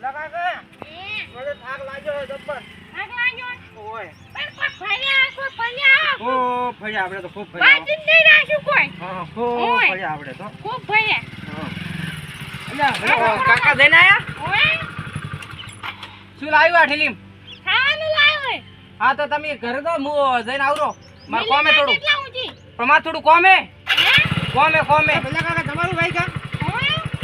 કાકા મને થાક લાગ્યો છે જબ્બર આગ લાગ્યો. ઓય પણ કોઈ ફર્યા, કોઈ ફર્યા. ખૂબ ફર્યા આપણે તો ખૂબ ફર્યા વાંચી નહીં રાખ્યું કોઈ. હા ખૂબ ફર્યા આપણે તો ખૂબ ફર્યા. હા. કાકા જઈને આયા ઓય, શું લાવ્યું આ ઠેલીમ ખાવાનું લાવ્યો હા તો તમે ઘરે તો હું જઈને આવરો મારે કોમે થોડું પણ મારે થોડું કોમે કોમે કોમે ભલા કાકા તમારું ભાઈ કા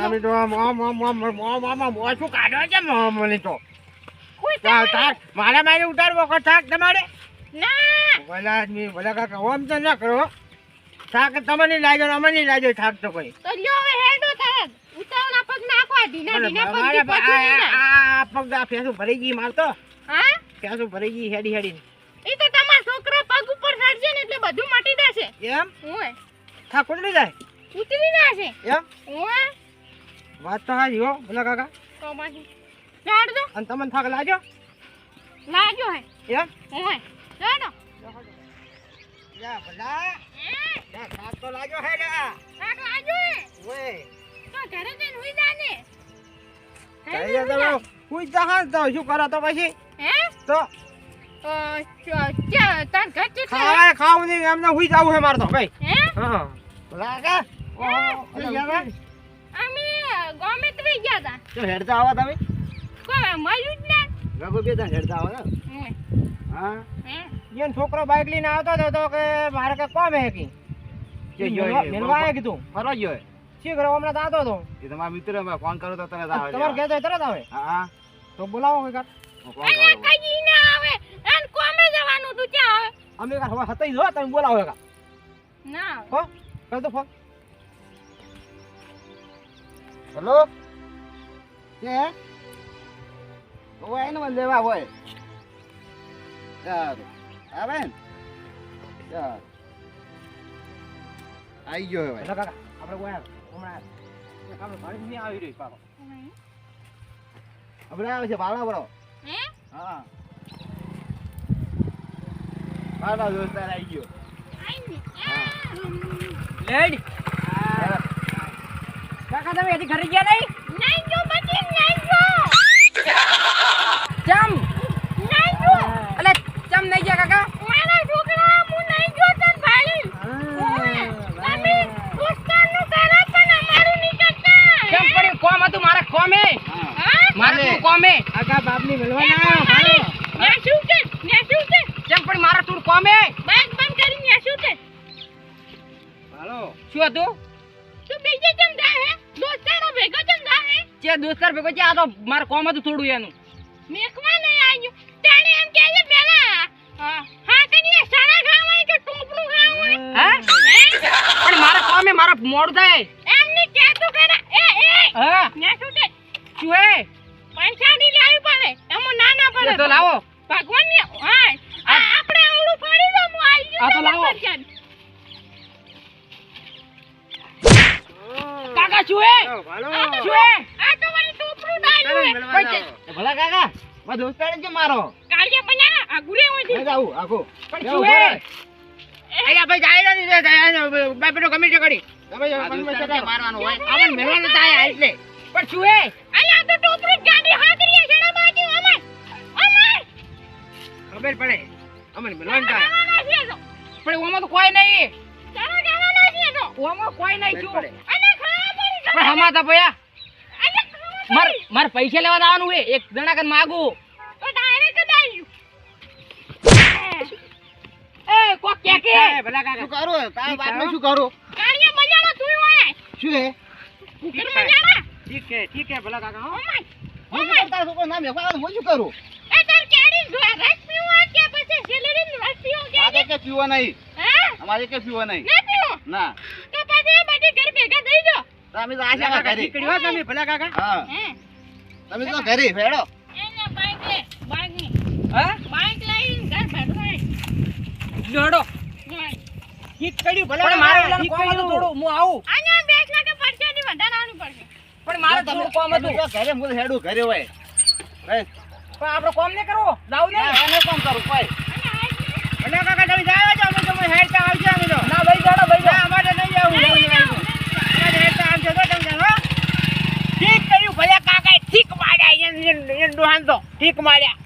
તમે તો આમ મને તો? મારા મારે ઉતારવો કો થાક તમારે? ના. ભલા આદમી ભલા ઓમ તો ના કરો. થાક તમને લાગ્યો અમે નહીં થાક તો કોઈ. પગ નાખવા દીના દીના પગથી પછી આ ભરી ગઈ મારતો હા? ફેસું ભરી ગઈ હેડી હેડી એ તો તમાર છોકરો પગ ઉપર ચડશે બધું મટી જશે. એમ? હોય થાક જાય? ઉતરી. એમ ઓય, વાત તો હાજી હો ભલા કાકા તો પછી. દો. અને તમને થાક લાગ્યો લાગ્યો હે. એમ ઓય, ચડો. જા ભલા જા થાક તો લાગ્યો હે લ્યા થાક લાગ્યો હે. ઓય તો ઘરે જઈને હુઈ જા ને. ઘરે જઈને હુઈ જા. હા તો શું કરો તો પછી હે? તો? ખાવાય ખાવું નહીં એમને હુઈ જવું હે મારે તો ભાઈ હે? હા ભલા કાકા ઓહો, અમે ગામે તો ગયા તા. તો હેડતા આવો તમે. મળ્યું જ ના. બે હેડતા આવો હા. છોકરો બાઈક લઈને આવતો હતો તો કે મારે કે કોમ હે કી કે યો મેલવા- મેલવા કીધું. ફરવા એ. શી કરો હમણાં તો આવતો હતો. એ તમારા મિત્ર મેં ફોન કર્યો તો તરત આવે તમારે કહેતો તરત આવે? હા તો બોલાવો કાક. કરું. કઈ ના આવે. એને કોમે જવાનું તું ક્યાં આવે? અમે કાક હવે હતા જો તમે બોલાવો કાક. ના આવે. હો કર દો ફોન. હેલો? કે ઓય એને મને લેવા હોય. સારું. આવે ને? સારું. આવી ગયો હવે. કાકા આપણે આવે હમણાં આપણે ભાડે નહીં આવી રહ્યું પાછો. આપણે આવે છે ભાડા બરો. હે? હા. ભાડા દોસ્તાર આવી ગયો. લેડ. કાકા તમે હજી ઘરે ગયા નહીં? નહીં જો બચી નહીં જો. ચમ. નહીં જો. અલે ચમ નહીં ગયા કાકા? મારા છોકરા હું નહીં જો તન ભાળી તમે દોસ્તારનું કરો પણ અમારું નહીં કરતા કેમ હતું મારે કોમે. હા? હા મારે તું કોમે? ને શું છે? ને શું છે? કેમ પણ મારે તું કોમે? બાગ બંધ કરી ને શું છે? હાલો. શું હતું? તું બીજે કેમ જા હે? દોસ્તારો ભેગો કેમ જા હે? જે દોસ્તાર ભેગો છે આ તો મારે કોમ હતું થોડું એનું. મેકવા નહીં આવ્યું તાણે એમ કહે છે પેલા હા કનીએ સાડા ખાવાય કે ટોપલું ખાવાય હા? પણ મારે કોમે મારા મોડ થાય. એમ નહીં કહેતું ખરા એ એ હા? ને શું છે પૈસા પંચાડી લાવી પડે એમ ના ના પડે તો લાવો. ભગવાનની હા આ આપણે આવડું ફરી દો હું આવી ગયો આ તો લાવો. કાકા શું હે? શું હે? આ તો મારી ટોપરું ડાળ્યું ભલા કાકા મારા દોસ્તાર છે મારો? કાલે બના આ ગુરે હોય છે. જાઉં આખો. પણ શું હે? અહીંયા ભાઈ જાય નથી જાય બાય પેટો કમિટી કરી. તમે મારવાનું હોય? અમન મેળવાનું થાય એટલે. પણ શું હે? અલ્યા તો ટોપરું ગાડી હાકરી છે બાજુ અમન અમન ખબર પડે. અમન મેળવાનું થાય. પણ ઓમાં તો કોઈ નહીં. ઓમાં કોઈ નહીં શું પણ હમાતા ભયા. અને ખાવા માર માર પૈસા લેવા જવાનું હે એક જણા કન માગું. તો ડાયરેક્ટ જ આવ્યું એ કોક કે કે. ભલા શું કરું? તારા બાપને શું કરો? કાળિયા બજાડો તું હોય. શું હે ઠીક છે ઠીક છે ભલા કાકા હો. હું શું કરું? છોકરો નામ લેવા હું શું કરું? એ તાર કેડી જો રસ પીવો કે પછી સેલેરી રસ પીવો કે મારે કે? પીવો નહીં. હા? અમારે કે પીવો નહીં. ના પીવો? ના. તો પછી બધી ઘર ભેગા થઈ જાઓ. તો અમે તો આશા કાકા ઠીકડી હો તમે ભલા કાકા. હા. તમે તો ઘરે ભેડો એને બાઈક લે બાઈક હા? બાઈક લઈને ઘર ભરવાય. જોડો. જોય. ઠીક કર્યું ભલે પણ મારે કામ હતું. થોડું હું આવું. અને બેસ લાગે પરસેથી વધારે આવવું પડશે. પણ મારે તમે થોડું કામ હતું. જો ઘરે હું હેડું ઘરે હોય. ભાઈ, પણ આપણો કોમ ને કરવું? લાવ ને. આને કોમ કરું કોઈ. ભલા કાકા તમે જાવ જાવ અમે તમે હેડતા આવજો અમે તો. ના ભાઈ જાડો ભાઈ ના અમારે નહીં જવું પાંચસો ઠીક માર્યા.